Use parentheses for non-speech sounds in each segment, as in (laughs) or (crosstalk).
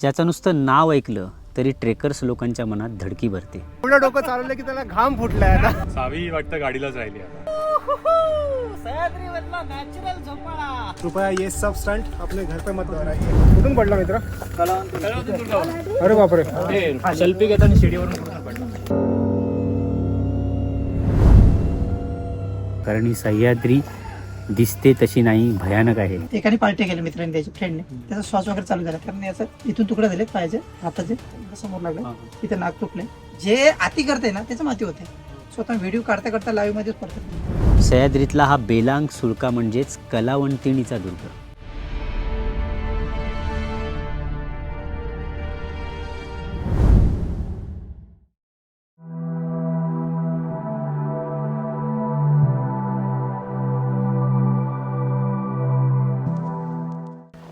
ज्याचं नुसतं नाव ऐकलं तरी ट्रेकर्स लोकांच्या मनात धडकी भरते. डोकं चालवलं की त्याला घाम फुटलाय आता. सावी वाटतं गाडीलाच राहिली आता कृपया ये सब स्टंट अपने घर पे मत दोहराइए कुठून पडला मित्र? अरे बापरे. सेल्फी घेताना शिडीवरून पडला? कारण ही सह्याद्री दिसते तशी नाही भयानक आहे. एकाने पार्टी केली मित्रांनी त्याच्या फ्रेंडने त्याचा श्वास वगैरे चालू झाला. कारण याचं इथून तुकडे झाले पाहिजे हाताचे समोर लागले इथे नाक तुटले. जे आती करते ना त्याचं माती होते. स्वतः व्हिडिओ काढता काढता लाईव्ह मध्येच पडतात. सह्याद्रीतला हा बेलांग सुळका म्हणजेच कलावंतिणीचा दुर्ग.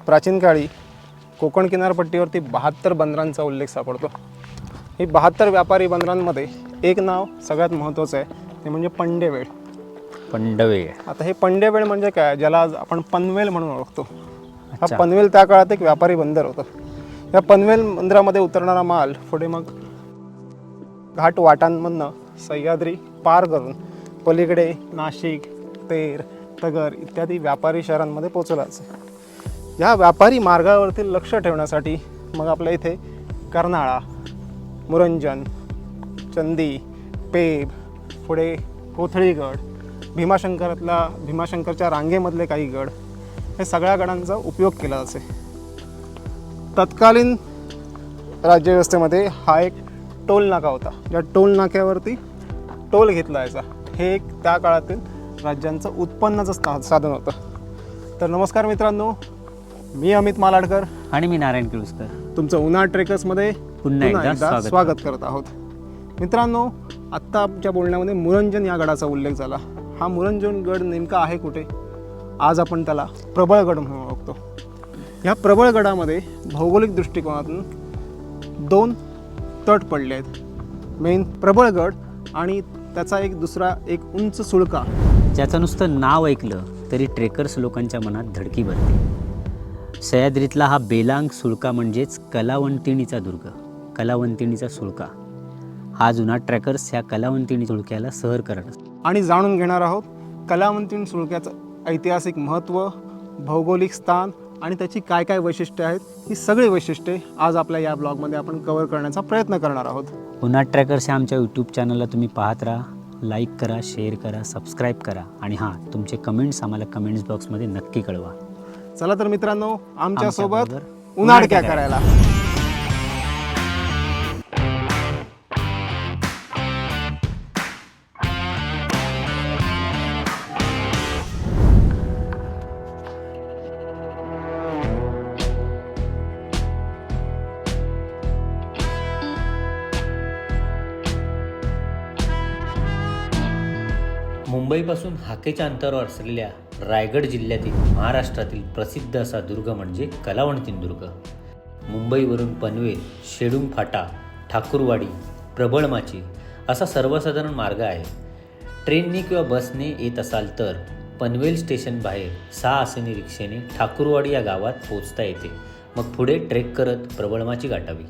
प्राचीन काळी कोकण किनारपट्टीवरती बहात्तर बंदरांचा उल्लेख सापडतो. ही बहात्तर व्यापारी बंदरांमध्ये एक नाव सगळ्यात महत्त्वाचं आहे ते म्हणजे पंडेवेळ पंडवे आता हे पंडेवेळ म्हणजे काय? ज्याला आज आपण पनवेल म्हणून ओळखतो. हा अच्छा. पनवेल त्या काळात एक व्यापारी बंदर होतं. या पनवेल बंदरामध्ये उतरणारा माल पुढे मग घाट वाटांमधनं सह्याद्री पार करून पलीकडे नाशिक तेर तगर इत्यादी व्यापारी शहरांमध्ये पोचवला जायचं या व्यापारी मार्गावरती लक्ष ठेवण्यासाठी मग आपल्या इथे कर्नाळा मुरंजन चंदी पेब पुढे कोथळीगड भीमाशंकरातला भीमाशंकरच्या रांगेमधले काही गड हे सगळ्या गडांचा उपयोग केला जाते. तत्कालीन राज्यव्यवस्थेमध्ये हा एक टोल नाका होता. ज्या टोल नाक्यावरती टोल घेतला जायचा हे एक त्या काळातील राज्यांचं उत्पन्नाचं सा- साधन होतं. तर नमस्कार मित्रांनो मी अमित मालाडकर. आणि मी नारायण किळुसकर. तुमचं उन्हाळ ट्रेकर्समध्ये पुन्हा एकदा स्वागत स्वागत करत. आहोत. मित्रांनो आत्ता आमच्या बोलण्यामध्ये मुरंजन या गडाचा उल्लेख झाला. हा मुरंजन गड नेमका आहे कुठे? आज आपण त्याला प्रबळगड म्हणून ओळखतो. ह्या प्रबळगडामध्ये भौगोलिक दृष्टिकोनातून दोन तट पडले आहेत. मेन प्रबळगड आणि त्याचा एक दुसरा एक उंच सुळका. ज्याचं नुसतं नाव ऐकलं तरी ट्रेकर्स लोकांच्या मनात धडकी भरते सह्याद्रीतला हा बेलांग सुळका म्हणजेच कलावंतिणीचा दुर्ग कलावंतिणीचा सुळका. हा जुना ट्रॅकर्स ह्या कलावंतिणी सुळक्याला सहर करत असतो. आणि जाणून घेणार आहोत कलावंतीण सुळक्याचं ऐतिहासिक महत्त्व भौगोलिक स्थान आणि त्याची काय काय वैशिष्ट्ये आहेत ही सगळी वैशिष्ट्ये आज आपल्या या ब्लॉगमध्ये आपण कव्हर करण्याचा प्रयत्न करणार आहोत. पुन्हा ट्रॅकर्स ह्या आमच्या यूट्यूब चॅनलला तुम्ही पाहत राहा लाईक करा शेअर करा सबस्क्राईब करा. आणि हां तुमचे कमेंट्स आम्हाला कमेंट्स बॉक्समध्ये नक्की कळवा. चला तर मित्रांनो आमच्यासोबत उन्हाळक्या करायला. हाकेच्या अंतरावर असलेल्या रायगड जिल्ह्यातील महाराष्ट्रातील प्रसिद्ध असा दुर्ग म्हणजे कलावंतीन दुर्ग मुंबईवरून पनवेल शेडूम फाटा ठाकूरवाडी प्रबळमाची असा सर्वसाधारण मार्ग आहे. ट्रेनने किंवा बसने येत असाल तर पनवेल स्टेशन बाहेर सहा आसनी रिक्षेने ठाकूरवाडी या गावात पोचता येते. मग पुढे ट्रेक करत प्रबळमाची गाठावी.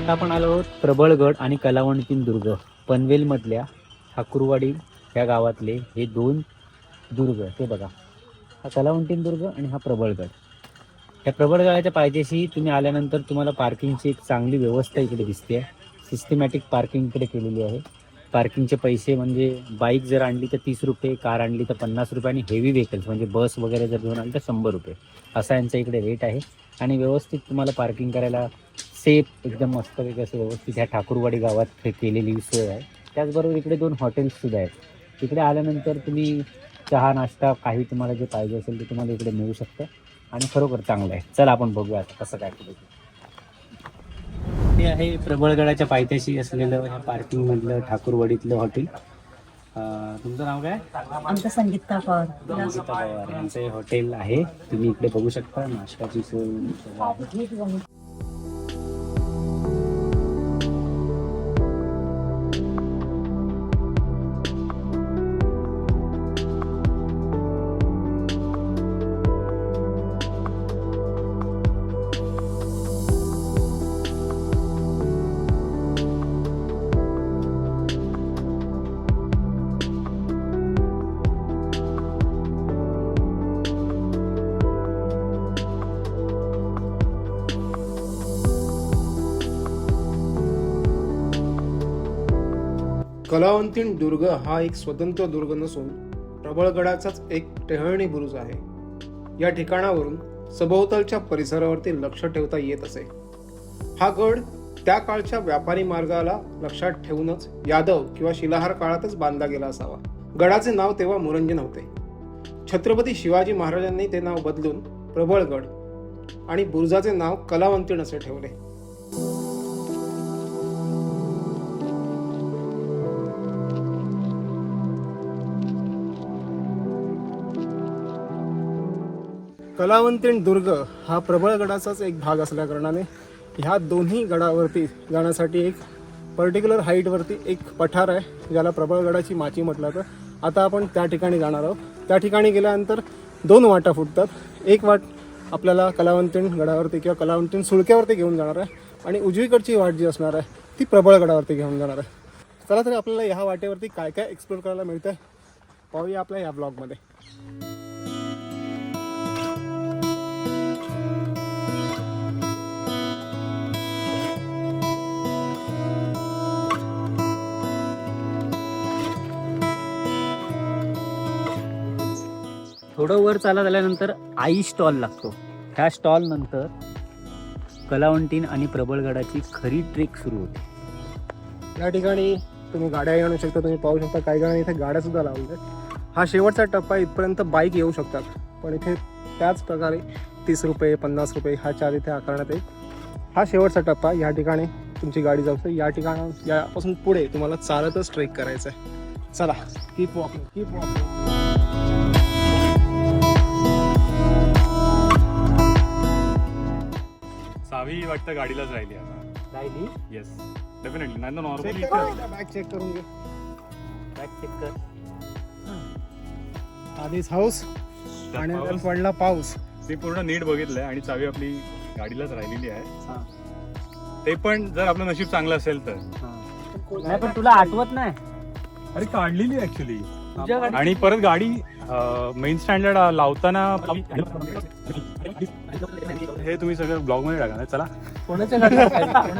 आता आपण आलो आहोत प्रबळगड आणि कलावंतीन दुर्ग पनवेलमधल्या ठाकूरवाडी ह्या गावातले हे दोन दुर्ग. ते बघा हा कलावंतीन दुर्ग आणि हा प्रबळगड या प्रबळगडाच्या पायथ्याशी तुम्ही आल्यानंतर तुम्हाला पार्किंगची एक चांगली व्यवस्था इकडे दिसते सिस्टमॅटिक पार्किंग इकडे केलेली आहे. पार्किंगचे पैसे म्हणजे बाईक जर आणली तर तीस रुपये कार आणली तर पन्नास रुपये आणि हेवी व्हेकल्स म्हणजे बस वगैरे जर घेऊन आली तर शंभर रुपये. असा यांचा इकडे रेट आहे. आणि व्यवस्थित तुम्हाला पार्किंग करायला सेफ एकदम मस्तपैकी असं व्यवस्थित ह्या ठाकूरवाडी गावात केलेली सोय आहे. त्याचबरोबर इकडे दोन हॉटेल्ससुद्धा आहेत. इकडे आल्यानंतर तुम्ही चहा नाश्ता काही तुम्हाला जे पाहिजे असेल ते तुम्हाला इकडे मिळू शकतं आणि खरोखर चांगलं आहे. चला आपण बघूया आता कसं काय पुढे हे आहे प्रबळगडाच्या पायथ्याशी असलेलं ह्या पार्किंगमधलं ठाकूरवाडीतलं हॉटेल तुमचं नाव काय? आमचं संगीता पवार. संगीता पवार. यांचं हॉटेल आहे. तुम्ही इकडे बघू शकता. नाश्त्याची सोय. कलावंतीण दुर्ग हा एक स्वतंत्र दुर्ग नसून प्रबळगडाचाच एक टेहळणी बुरुज आहे. या ठिकाणावरून सभोवतालच्या परिसरावरती लक्ष ठेवता येत असे. हा गड त्या काळच्या व्यापारी मार्गाला लक्षात ठेवूनच यादव किंवा शिलाहार काळातच बांधला गेला असावा. गडाचे नाव तेव्हा मुरंजन होते छत्रपती शिवाजी महाराजांनी ते नाव बदलून प्रबळगड आणि बुरुजाचे नाव कलावंतीण असे ठेवले. कलावंतीण दुर्ग हा प्रबळ गडाचाच एक भाग असल्याकारणाने ह्या दोन्ही गडावरती जाण्यासाठी एक पर्टिक्युलर हाईटवरती एक पठार आहे ज्याला प्रबळगडाची माची म्हटलं तर आता आपण त्या ठिकाणी जाणार आहोत. त्या ठिकाणी गेल्यानंतर दोन वाटा फुटतात. एक वाट आपल्याला कलावंतीण गडावरती किंवा कलावंतीण सुळक्यावरती घेऊन जाणार आहे आणि उजवीकडची वाट जी असणार आहे ती प्रबळगडावरती घेऊन जाणार आहे. चला तरी आपल्याला ह्या वाटेवरती काय काय एक्सप्लोर करायला मिळतं पाहूया आपल्या ह्या ब्लॉगमध्ये थोडं वर चालत आल्यानंतर आई स्टॉल लागतो. ह्या स्टॉल नंतर कलावंटीन आणि प्रबळगडाची खरी ट्रेक सुरू होते. या ठिकाणी तुम्ही गाड्या आणू शकता तुम्ही पाहू शकता काही जणांनी इथे गाड्या सुद्धा लावल्या आहेत. हा शेवटचा टप्पा इथपर्यंत बाईक येऊ शकतात. पण इथे त्याच प्रकारे तीस रुपये पन्नास रुपये हा चार इथे आकारण्यात येईल. हा शेवटचा टप्पा या ठिकाणी तुमची गाडी जाऊ शकते. या ठिकाणा यापासून पुढे तुम्हाला चालतच ट्रेक करायचं आहे चला keep walking keep walking Savi वाटतं गाडीलाच राहिली आता राहिली येस डेफिनेटली नाही नॉर्मली बॅग चेक करून घे बॅक चेक कर आधीच हाऊस आणि नंतर पडला पाऊस ते पूर्ण नीट बघितलंय आणि चावी आपली गाडीलाच राहिलेली आहे हा. ते पण जर आपलं नशीब चांगलं असेल तर नाही पण तुला आठवत नाही अरे काढलेली ऍक्च्युली तुझ्या आणि परत गाडी मेन स्टँडर्ड लावताना हे तुम्ही सगळं ब्लॉगमध्ये टाका ना. चला. कोणाच्या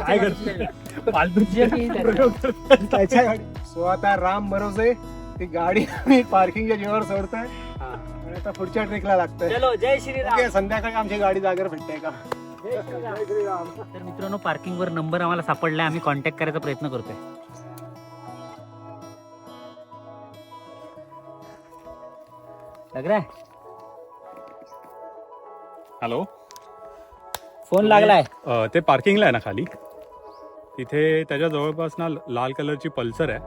काय करते? फालतूची आहे? की त्याच्या? त्याच्या गाडी. सो आता राम भरोसे ती गाडी आम्ही पार्किंगच्या जीवावर सोडतोय. आणि आता पुढच्या ट्रेकला लागतंय. चलो जय श्रीराम. संध्याकाळी आमची गाडी जागेवर भेटते का? तर मित्रांनो पार्किंग वर नंबर आम्हाला सापडलाय. आम्ही कॉन्टॅक्ट करायचा प्रयत्न करतोय. लग रहा है? हॅलो फोन लागलाय. अ, ते पार्किंगला आहे ना खाली? तिथे त्याच्या जवळपास ना लाल कलरची पल्सर आहे.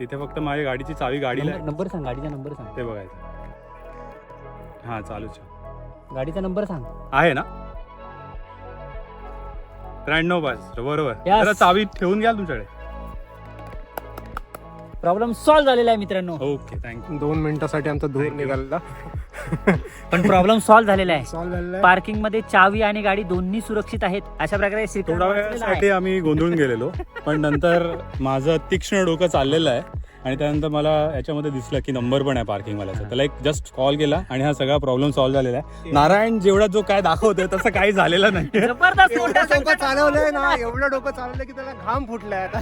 तिथे फक्त माझ्या गाडीची चावी गाडीला आहे. नंबर सांग गाडीचा नंबर सांग. ते बघायचं. हां चालूच आहे. गाडीचा नंबर सांग. आहे ना? त्र्याण्णव पाच बरोबर. Yes. जरा चावी ठेवून घ्याल तुमच्याकडे. प्रॉब्लेम सॉल्व्ह झालेला आहे मित्रांनो. ओके थँक्यू दोन मिनिटासाठी आमचा धूर निघालेला. (laughs) पण प्रॉब्लेम सॉल्व्ह झालेला आहे. सॉल्व्ह झालेला आहे. पार्किंगमध्ये चावी आणि गाडी दोन्ही सुरक्षित आहेत अशा प्रकारे श्रीकांत थोडा वाचलेला आहे. वेळासाठी आम्ही गोंधळून गेलेलो पण नंतर माझं तीक्ष्ण डोकं चाललेलं आहे आणि त्यानंतर मला याच्यामध्ये दिसलं की नंबर पण आहे पार्किंग वाल्याचा त्याला एक जस्ट कॉल केला आणि हा सगळा प्रॉब्लेम सॉल्व्ह झालेला आहे. नारायण जेवढा जो काय दाखवतोय तसं काही झालेलं नाही जबरदस्त एवढं मोठा डोकं संकट चालवलंय ना एवढं डोकं चालवलंय की त्याला घाम फुटलाय आता.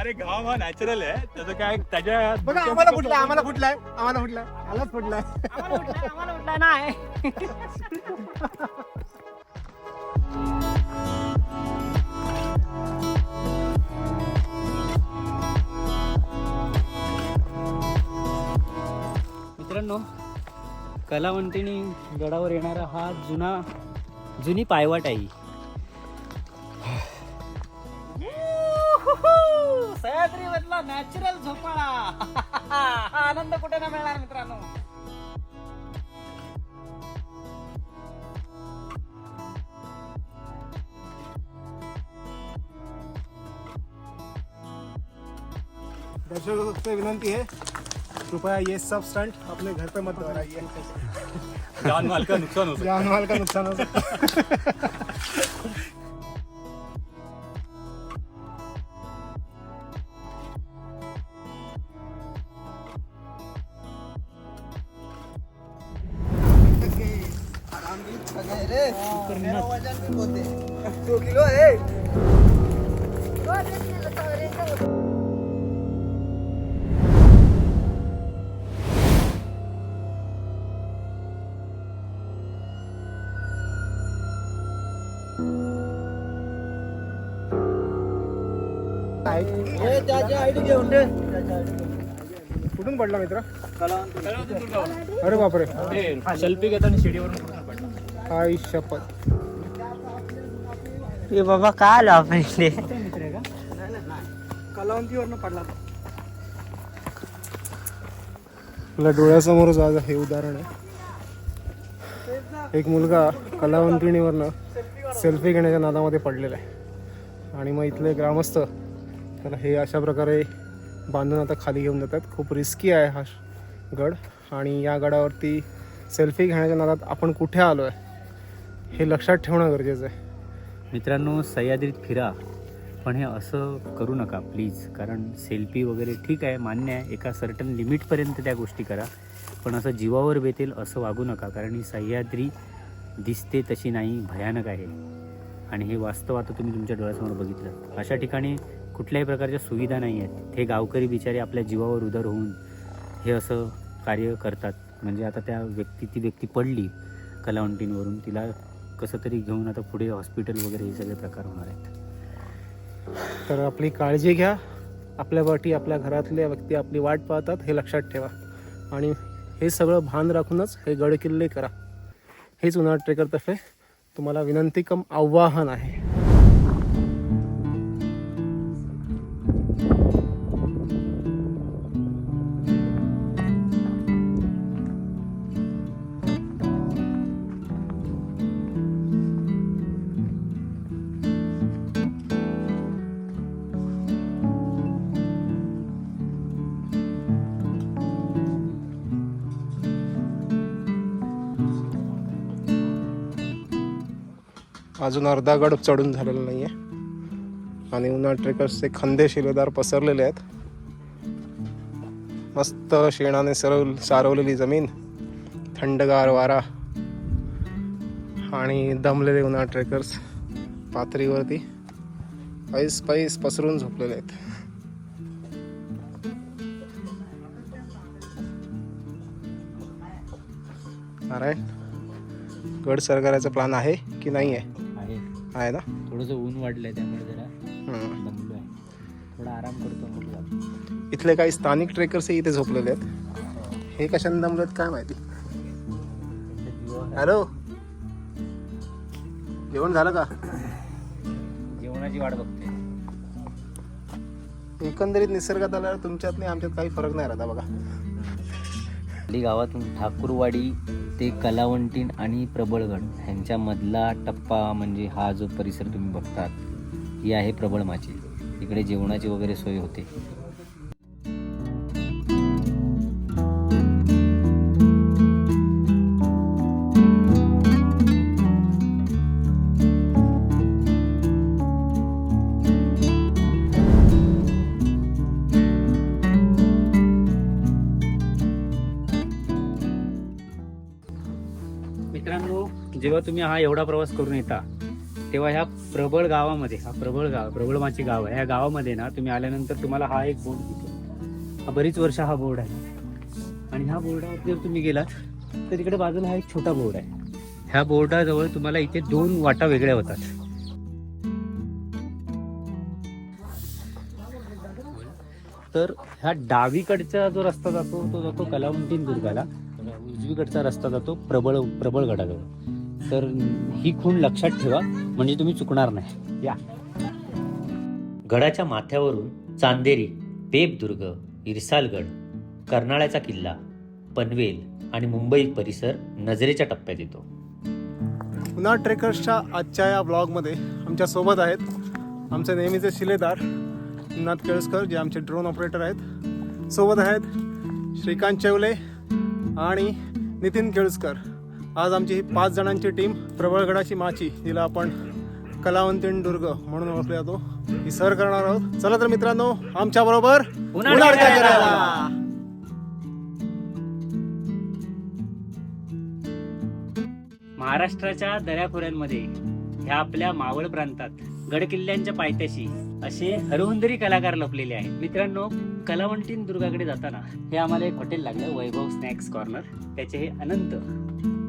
अरे घाम हा नॅचरल आहे. त्याचं काय त्याच्या बघा आम्हाला फुटलाय आम्हाला फुटलाय आम्हाला फुटलाय आलाच फुटलाय आम्हाला उठलाय, आम्हाला उठलाय नाही. मित्रांनो कलावंतिनी गडावर येणारा हा जुना जुनी पायवाट आहे सह्याद्री मधला नॅचरल झोपाळा. हा (laughs) आनंद कुठे ना मिळणार मित्रांनो? दर्शकों से विनंती है कृपया ये सब स्टंट अपने घर पे मत दोहराइए. जान माल का नुकसान हो सकता जान माल का नुकसान हो सकता है. कुठून पडला मित्र? अरे बापरे. सेल्फी घेताना शिडीवरून पडला? आई शपथ. ए बाबा काय आलो आपण इथे कलावंतीवरनं पडला आपल्या डोळ्यासमोरच आज हे उदाहरण आहे एक मुलगा कलावंतिणीवरनं सेल्फी घेण्याच्या नादामध्ये पडलेला आहे आणि मग इथले ग्रामस्थ त्याला हे अशा प्रकारे बांधून आता खाली घेऊन जातात खूप रिस्की आहे हा गड आणि या गडावरती सेल्फी घेण्याच्या नादात आपण कुठे आलो आहे हे लक्षात ठेवणं गरजेचं आहे मित्रांनो सह्याद्रीत फिरा. पण हे असं करू नका प्लीज कारण सेल्फी वगैरे ठीक आहे मान्य आहे. एका सर्टन लिमिटपर्यंत त्या गोष्टी करा. पण असं जीवावर बेतेल असं वागू नका कारण ही सह्याद्री दिसते तशी नाही भयानक आहे. आणि हे वास्तव आता तुम्ही तुमच्या डोळ्यासमोर बघितलं. अशा ठिकाणी कुठल्याही प्रकारच्या सुविधा नाही आहेत. हे गावकरी बिचारे आपल्या जीवावर उदर होऊन हे असं कार्य करतात. म्हणजे आता त्या व्यक्ती ती व्यक्ती पडली कलावंटींवरून तिला कसं तरी घेऊन आता पुढे हॉस्पिटल वगैरे हे सगळे प्रकार होणार आहेत. तर आपली काळजी घ्या. आपल्या वाटी आपल्या घरातल्या व्यक्ती आपली वाट पाहतात हे लक्षात ठेवा. आणि हे सगळं भान राखूनच हे गड किल्ले करा. हेच उन्हाळ ट्रेकरतर्फे तुम्हाला विनंती कम आव्हान आहे. अजून अर्धा गड चढून झालेला नाही आहे आणि उन्हाळ ट्रेकर्सचे खंदे शिलेदार पसरलेले आहेत. मस्त शेणाने सरव सारवलेली जमीन थंडगार वारा आणि दमलेले उन्हाळ ट्रेकर्स पातळीवरती ऐस पैस पसरून झोपलेले आहेत. नारायण गड सर करायचा प्लॅन आहे की नाही आहे आहे ना? थोडंसं ऊन वाढलंय त्यामुळे जरा हम्म. दमलो आहे थोडा आराम करतो. इथले काही स्थानिक ट्रेकर्सही इथे झोपलेले आहेत. हे कशाने दमलेत काय माहिती? हॅलो? जेवण झालं का? जेवणाची वाट बघते एकंदरीत निसर्गात आल्यावर तुमच्यात नाही आमच्यात काही फरक नाही राहता बघा. आपली गावातून ठाकूरवाडी ते कलावंटीन आणि प्रबळगड ह्यांच्यामधला टप्पा म्हणजे हा जो परिसर तुम्ही बघतात ही आहे प्रबळ माची इकडे जेवणाची वगैरे सोय होते. जेव्हा तुम्ही हा एवढा प्रवास करून येता तेव्हा ह्या प्रबळ गावामध्ये हा प्रबळ गाव प्रबळ माझे गाव आहे. ह्या गावामध्ये ना तुम्ही आल्यानंतर तुम्हाला हा एक बोर्ड दिसतो. हा बरीच वर्ष हा बोर्ड आहे. आणि ह्या बोर्डावर जर तुम्ही गेलात तर तिकडे बाजूला हा एक छोटा बोर्ड आहे. ह्या बोर्डाजवळ तुम्हाला इथे दोन वाटा वेगळ्या होतात. तर ह्या डावीकडचा जो रस्ता जातो तो जातो कलावंटीन दुर्गाला. उजवीकडचा रस्ता जातो प्रबळ प्रबळगडाजवळ तर ही खूण लक्षात ठेवा म्हणजे तुम्ही चुकणार नाही. या. गडाच्या माथ्यावरून चांदेरी बेबदुर्ग इरसालगड कर्नाळ्याचा किल्ला पनवेल आणि मुंबई परिसर नजरेच्या टप्प्यात येतो. पुन्हा ट्रेकर्सच्या आजच्या या ब्लॉगमध्ये आमच्यासोबत आहेत आमचे नेहमीचे शिलेदार नाथ केळसकर जे आमचे ड्रोन ऑपरेटर आहेत. सोबत आहेत श्रीकांत चेवले आणि नितीन केळसकर. आज आमची ही पाच जणांची टीम प्रबळगडाची माची जिला आपण कलावंतीण दुर्ग म्हणून ओळखला जातो. ही सर करणार आहोत. चला तर मित्रांनो आमच्या बरोबर. महाराष्ट्राच्या दऱ्याखोऱ्यांमध्ये ह्या आपल्या मावळ प्रांतात गडकिल्ल्यांच्या पायथ्याशी असे हरहुंदरी कलाकार लपलेले आहेत. मित्रांनो कलावंतीन दुर्गाकडे जाताना हे आम्हाला एक हॉटेल लागलं वैभव स्नॅक्स कॉर्नर. त्याचे हे अनंत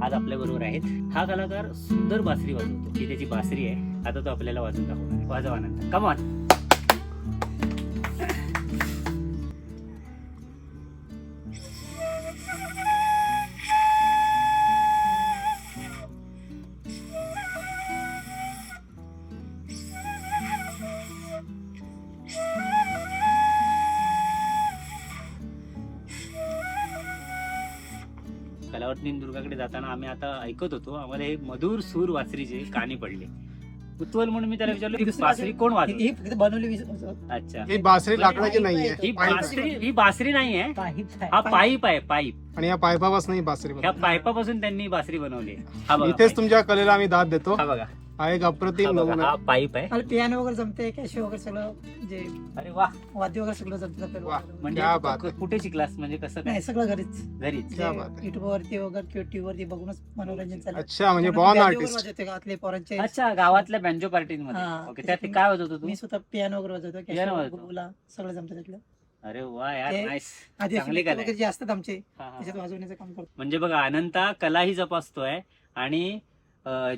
आज आपल्या बरोबर आहेत. हा कलाकार सुंदर बासरी वाजवतो. ही त्याची बासरी आहे आता तो आपल्याला वाजवून दाखवणार आहे. वाजव अनंत कमॉन जाताना आम्ही आता ऐकत होतो. आम्हाला हे मधुर सूर वासरीचे कानी पडले. कुतूहल म्हणून मी त्याला विचारलं ही बासरी कोण वाजवत ही फक्त बनवली वीस- अच्छा. ही बासरी लाकडाची नाहीये ही. बासरी ही बासरी नाही आहे. पाईप. हा पाईप आहे पाईप. आणि या पाईपापासून ही बासरी ह्या बनते. पाईपापासून त्यांनी बासरी बनवली. हा बघा इथेच तुमच्या कलेला आम्ही दाद देतो. हा बघा. हा एक हा अप्रतिम बघा, नमुना हा. पाईप आहे मला पियानो वगैरे जमते कॅशिओ वगैरे सगळं जे अरे वा वाद्य वगैरे सगळं जमतं आपल्याला. वा. म्हणजे क्या तू बात आहे. कुठे शिकलास म्हणजे कसं काय नाही सगळं घरीच घरीच क्या बात आहे. युट्यूब वरती वगैरे किंवा टीव्ही वरती बघूनच मनोरंजन चालू अच्छा म्हणजे बॉर्न piano आर्टिस्ट वाजवते गावातले पोरांचे अच्छा गावातल्या बँजो पार्टीमध्ये हा. ओके त्यात काय होत होतं तू मी स्वतः पियानो वगैरे वाजवतो Piano वाजवतो. सगळं जमतं त्यातलं अरे वा यार ते- नाईस आदिवासी चांगली नृत्य कला आहे. वगैरे जे असतात आमचे हा, हा. त्याच्यात वाजवण्याचं काम करतो म्हणजे बघा अनंता कलाही जपासतोय आणि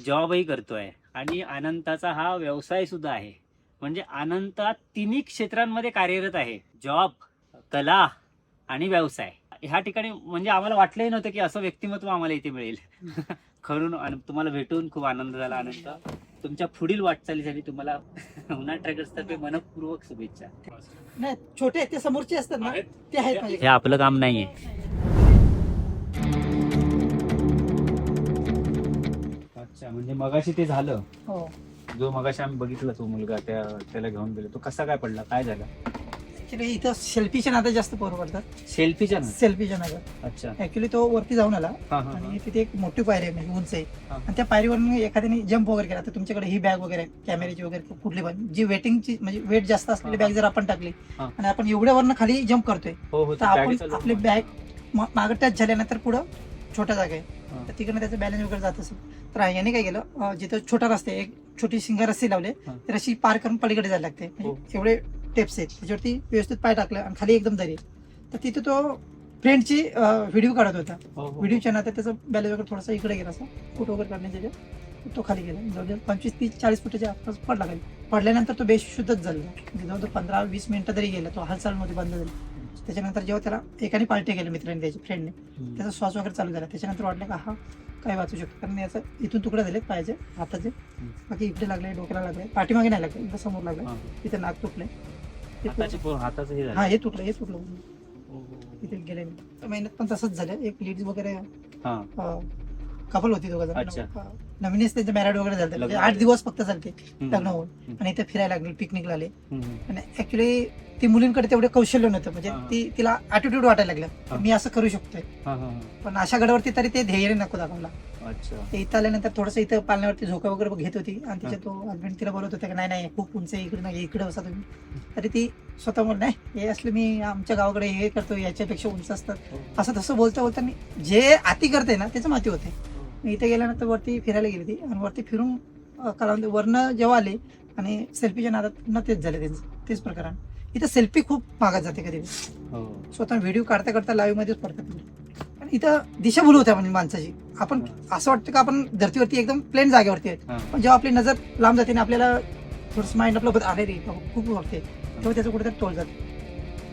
जॉबही करतोय आणि अनंताचा हा व्यवसाय सुद्धा आहे. म्हणजे अनंता तिन्ही क्षेत्रांमध्ये कार्यरत आहे. जॉब कला आणि व्यवसाय. ह्या ठिकाणी म्हणजे आम्हाला वाटलंही नव्हतं की असं व्यक्तिमत्व आम्हाला इथे मिळेल. (laughs) खरून आणि तुम्हाला भेटून खूप आनंद झाला अनंत. तुमच्या पुढील वाटचालीसाठी तुम्हाला उन्हा ट्रॅकर्स तर्फे मनपूर्वक शुभेच्छा. नाही छोटे आहेत, ते समोरचे असतात ना. ते आहेत हे आपलं काम नाहीये. म्हणजे मगाशी ते झालं. हो. जो मगाशी आम्ही बघितला तो मुलगा त्या त्याला घेऊन गेलो. तो कसा काय पडला? काय झालं? ऍक्च्युली इथं सेल्फीच्या नादा जास्त पोरं पडतात. सेल्फीच्या ना सेल्फीच्या नादात. अच्छा. ऍक्च्युली तो वरती जाऊन आला. हा, हा, आणि तिथे एक मोठी पायरी आहे म्हणजे उंच आहे. हा. आणि त्या पायरीवरून एखाद्याने जम्प वगैरे केला. तर तुमच्याकडे ही बॅग वगैरे कॅमेऱ्याची वगैरे कुठली पण जी वेटिंगची म्हणजे वेट जास्त असलेली हा. बॅग जर आपण टाकली हा. आणि आपण एवढ्यावरनं खाली जम्प करतोय हो हो तर आपण आपली. बॅग मागं टच झाल्यानंतर पुढं छोटा जागा आहे. तर तिकडनं त्याचं बॅलन्स वगैरे जात असेल तर याने काय केलं? जिथं छोटा रस्ते एक छोटी सिंगर रस्ते लावले. तर अशी पार करून पलीकडे जायला लागते. हो. म्हणजे एवढे टेप्स आहेत. त्याच्यावरती व्यवस्थित पाय टाकलं आणि खाली एकदम दरी. तर तिथे तो फ्रेंडची व्हिडिओ काढत होता. हो, हो, हो. व्हिडिओच्या नात्यात त्याचं बॅलन्स वगैरे थोडासा इकडे गेला असा. फोटो वगैरे ह्याच्यात. तो खाली गेला. जवळजवळ पंचवीस तीस चाळीस फुटाच्या आसपास पडला खाली. पडल्यानंतर तो बेशुद्धच झाला. म्हणजे जवळजवळ पंधरा वीस मिनिटं तरी गेला. तो हालचालमध्ये बंद झाला. त्याच्यानंतर जेव्हा त्याला एकाने पार्टी केली मित्रांनी त्याच्या फ्रेंडने. त्याचा श्वास वगैरे चालू झाला. त्याच्यानंतर वाटलं का हा काय वाचू शकतो. कारण याचं इथून तुकडे झाले पायाचे हाताचे बाकी इकडे लागले डोक्याला लागले पाठीमागे नाही लागले इकडे समोर लागले. इथे नाक तुटले हे हा तुटलं हे तुटलं. हो. इथे गेले. महिन्यात पण तसंच झालं. एक लेडीज वगैरे कपल होती दोघं अच्छा. जण नवीनच त्यांचं मॅरेड वगैरे झालं. म्हणजे आठ दिवस फक्त चालते हम्म. लग्न होऊन. हम्म. आणि इथे फिरायला लागले पिकनिकला आले. हम्म. आणि ऍक्च्युली ती मुलींकडे तेवढं कौशल्य नव्हतं. म्हणजे हा. ती तिला ऍटिट्यूड वाटायला हा. लागलं मी असं करू शकतोय. हा, हा, पण अशा गडावरती तरी ते ध्येय नको दाखवला हा. अच्छा. ते इथं आल्यानंतर थोडंसं इथं पालण्यावरती झोका वगैरे घेत होती. आणि तिच्या तो हसबंड तिला बोलत होता की नाही नाही खूप उंच आहे इकडे नाही इकडे बसा तुम्ही. तरी ती स्वतः बोल नाही हे असलं मी आमच्या गावाकडे हे करतो याच्यापेक्षा उंच असतात. असं तसं बोलता बोलता मी जे आती करते ना त्याचं माती होते. इथे गेल्यानंतर वरती फिरायला गेली ती आणि वरती फिरून कलावंत वरनं जेव्हा आले आणि सेल्फीच्या नादात पुन्हा तेच झाले त्यांचं तेच प्रकरण. इथं सेल्फी खूप मागत जाते कधी हो. स्वतः व्हिडिओ काढता काढता लाईव्ह मध्येच पडतात आणि इथं दिशाभूल होत्या म्हणजे माणसाची. आपण असं वाटतं का आपण धर्तीवरती एकदम प्लेन जागेवरती आहे हा. पण जेव्हा आपली नजर लांब जाते आणि आपल्याला थोडंसं माइंड आपलं अरे रे खूप वाटते तेव्हा त्याचं कुठेतरी तोल जाते.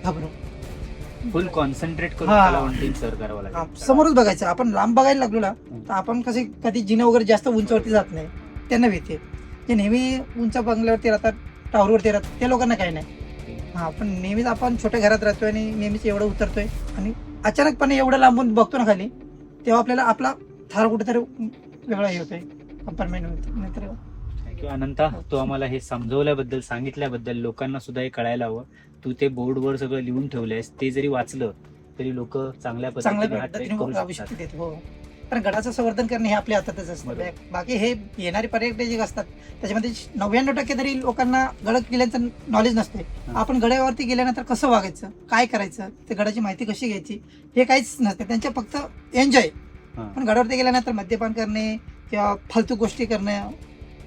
घाबरून. फुल कॉन्सन्ट्रेट करून हा. करावं समोरच बघायचं. आपण लांब बघायला लागलो ना तर आपण कसे कधी जिने वगैरे जास्त उंचावरती जात नाही त्यांना भीती आहे. जे नेहमी उंच बंगल्यावरती राहतात टावरवरती राहतात त्या लोकांना काही नाही. हा पण नेहमीच आपण छोट्या घरात राहतोय आणि नेहमीच एवढं उतरतोय आणि अचानकपणे एवढं लांबून बघतो ना खाली तेव्हा आपल्याला आपला थार कुठेतरी वेगळा हे होतोय कंपार्टमेंट होते नाहीतर थँक्यू अनंता तू आम्हाला हे समजवल्याबद्दल सांगितल्याबद्दल लोकांना सुद्धा हे कळायला हवं. तू ते बोर्डवर सगळं लिहून ठेवलंयस. ते जरी वाचलं तरी लोक चांगल्या पद्धतीने हा करू शकतात. हो. कारण गडाचं संवर्धन करणे हे आपल्या हातातच असतं. बाकी हे येणारे पर्यटक जे असतात. त्याच्यामध्ये नव्याण्णव टक्के तरी लोकांना गड किल्ल्यांचं नॉलेज नसते. आपण गडावरती गेल्यानंतर कसं वागायचं? काय करायचं? ते गडाची माहिती कशी घ्यायची? हे काहीच नसते. त्यांच्या फक्त एन्जॉय. पण गडावरती गेल्यानंतर मद्यपान करणे किंवा फालतू गोष्टी करणं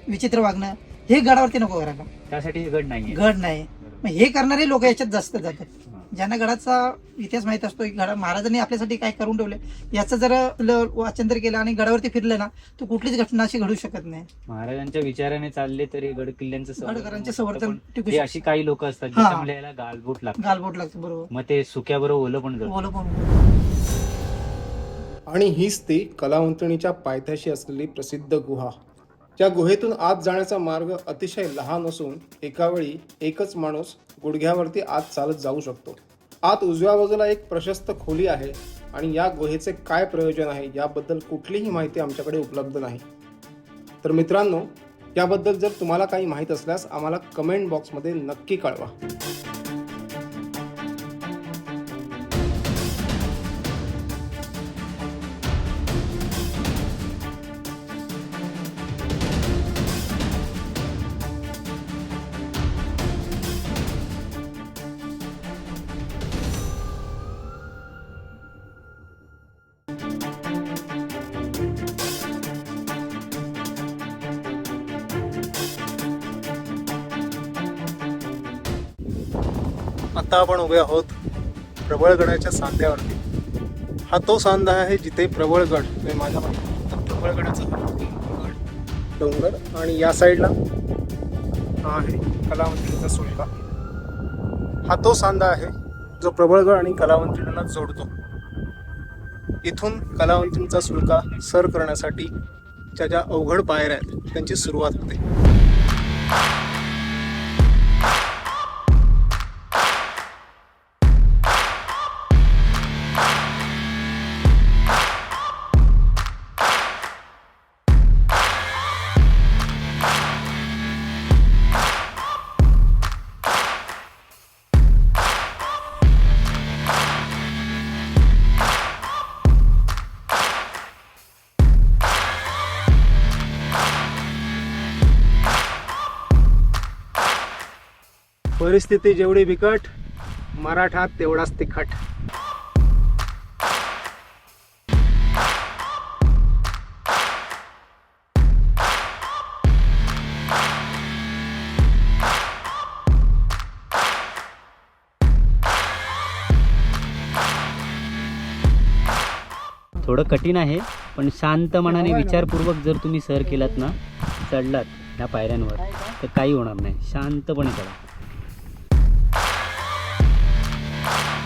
विचित्र वागणं हे गडावरती नको करायला त्यासाठी हे गड नाहीये गड नाही. मग हे करणारे लोक याच्यात जास्त जातात. ज्यांना गडाचा इतिहास माहीत असतो की गडा महाराजांनी आपल्यासाठी काय करून ठेवले याचं जर वाचन जर केलं आणि गडावरती फिरलं ना तर कुठलीच घटना अशी घडू शकत नाही महाराजांच्या विचाराने चालले तरी गड किल्ल्यांचं गडकरांचे. संवर्धन पण टिकू अशी काही लोक असतात. ज्याच्यामुळे याला गालबोट लागतं गालबोट लागतं बरोबर मग ते सुक्याबरोबर ओलं पण. बोल पण आणि हीच ती कलावंतणीच्या पायथ्याशी असलेली प्रसिद्ध गुहा त्या गुहेतून आत जाण्याचा मार्ग अतिशय लहान असून एकावेळी एकच माणूस गुडघ्यावरती आत चालत जाऊ शकतो. आत उजव्या बाजूला एक प्रशस्त खोली आहे आणि या गुहेचे काय प्रयोजन आहे याबद्दल कुठलीही माहिती आमच्याकडे उपलब्ध नाही. तर मित्रांनो याबद्दल जर तुम्हाला काही माहीत असल्यास आम्हाला कमेंट बॉक्समध्ये नक्की कळवा. आत्ता आपण उभे आहोत प्रबळगडाच्या सांध्यावरती. हा तो सांधा आहे जिथे प्रबळगड म्हणजे माझ्या प्रबळगडाचा डोंगर आणि या साईडला आहे कलावंतीचा सुळका हा तो सांधा आहे जो प्रबळगड आणि कलावंतीला जोडतो. इथून कलावंतींचा सुळका सर करण्यासाठी ज्या ज्या अवघड पायऱ्या आहेत त्यांची सुरुवात होते. परिस्थिती जेवढी बिकट मराठा तेवढाच तिखट. थोडं कठीण आहे पण शांत मनाने विचारपूर्वक जर तुम्ही सर केलात ना चढलात ह्या पायऱ्यांवर तर काही होणार नाही. शांतपणे चढा. Thank you.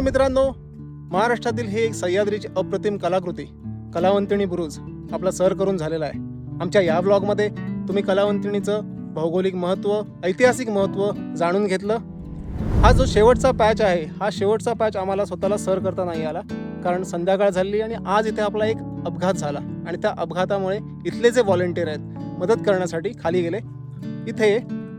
तर मित्रांनो महाराष्ट्रातील हे एक सह्याद्रीची अप्रतिम कलाकृती कलावंतिणी बुरुज आपला सर करून झालेला आहे. आमच्या या ब्लॉगमध्ये तुम्ही कलावंतिणीचं भौगोलिक महत्त्व ऐतिहासिक महत्त्व जाणून घेतलं. हा जो शेवटचा पॅच आहे हा शेवटचा पॅच आम्हाला स्वतःला सर करता नाही आला कारण संध्याकाळ झाली आणि आज इथे आपला एक अपघात झाला. आणि त्या अपघातामुळे इथले जे व्हॉलेंटियर आहेत मदत करण्यासाठी खाली गेले. इथे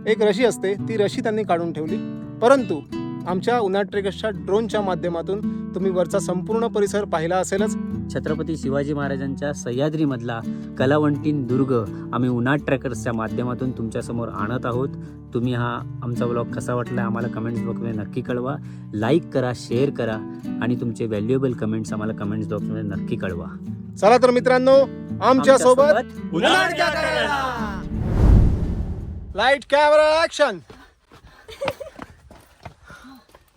एक रशी असते ती रशी त्यांनी काढून ठेवली. परंतु आमच्या उन्हाट ट्रेकर्सच्या ड्रोनच्या माध्यमातून तुम्ही वरचा संपूर्ण परिसर पाहिला असेलच. छत्रपती शिवाजी महाराजांच्या सह्याद्रीमधला कलावंटीन दुर्ग आम्ही उन्हाट ट्रॅकर्सच्या माध्यमातून तुमच्यासमोर आणत आहोत. तुम्ही हा आमचा ब्लॉग कसा वाटला आम्हाला कमेंट्स बॉक्समध्ये नक्की कळवा. लाईक करा शेअर करा आणि तुमचे व्हॅल्युएबल कमेंट्स आम्हाला कमेंट्स बॉक्समध्ये नक्की कळवा. चला तर मित्रांनो आमच्यासोबत लाइट कॅमेरा ऍक्शन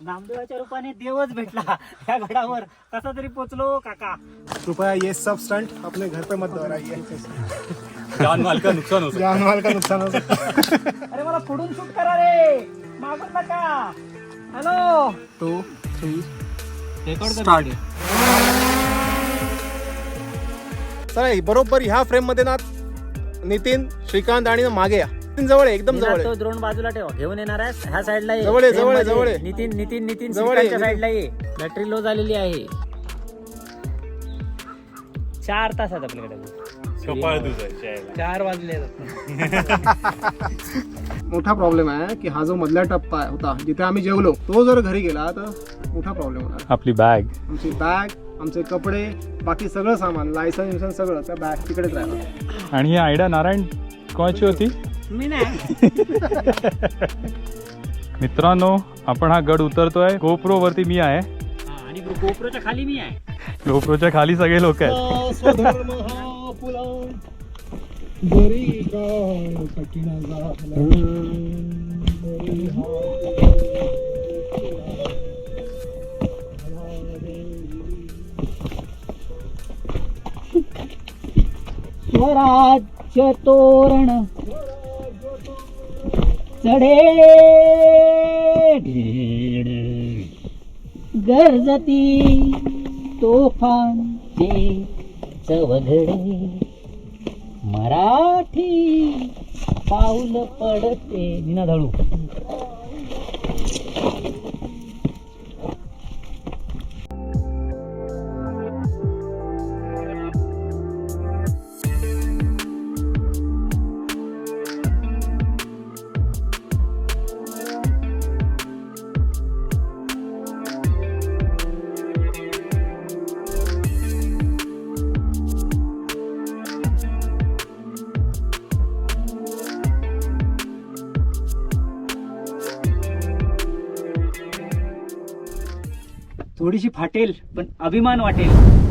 नामदेवाच्या रूपाने देवच भेटला. या गडावर कसा तरी पोचलो काका. कृपया ये सब स्टंट अपने घर पे मत दोहराइए. जान माल का नुकसान हो जान माल का नुकसान हो अरे मला पुढून शूट करा रे. मागून नका. Hello two three record start चला बरोबर ह्या फ्रेममध्ये ना नितीन श्रीकांत आणि मागे या. जवळ आहे, एकदम जवळ तो आहे. द्रोण बाजूला ठेव. घेऊन येणार आहेस ह्या साईडला ये. जवळ आहे, जवळ आहे. जवळ आहे. नितीन नितीन नितीन जवळ आहे, श्रीकांतच्या साईडला ये. बॅटरी लो झालेली आहे. चार तास आहेत आपल्याकडे. चार वाजले (laughs) मोठा प्रॉब्लेम आहे की हा जो मधला टप्पा आहे- होता जिथे आम्ही जेवलो तो जर घरी गेला तर मोठा प्रॉब्लेम होणार. आपली बॅग आमची बॅग आमचे कपडे बाकी सगळं सामान लायसन सगळं त्या बॅग तिकडेच राहिलं आणि ही आयडिया नारायण कोणाची होती? मी नाही. (laughs) मित्रांनो आपण हा गड उतरतोय. गोप्रो वरती मी आहे. आणि गोप्रोच्या खाली मी आहे. गोप्रोच्या खाली सगळे लोक आहेत. हा स्वराज्य तोरण चढे. गरजती तोफांचे चवघडे. मराठी पाऊल पडते. निना धाडू. थोडीशी फाटेल पण अभिमान वाटेल.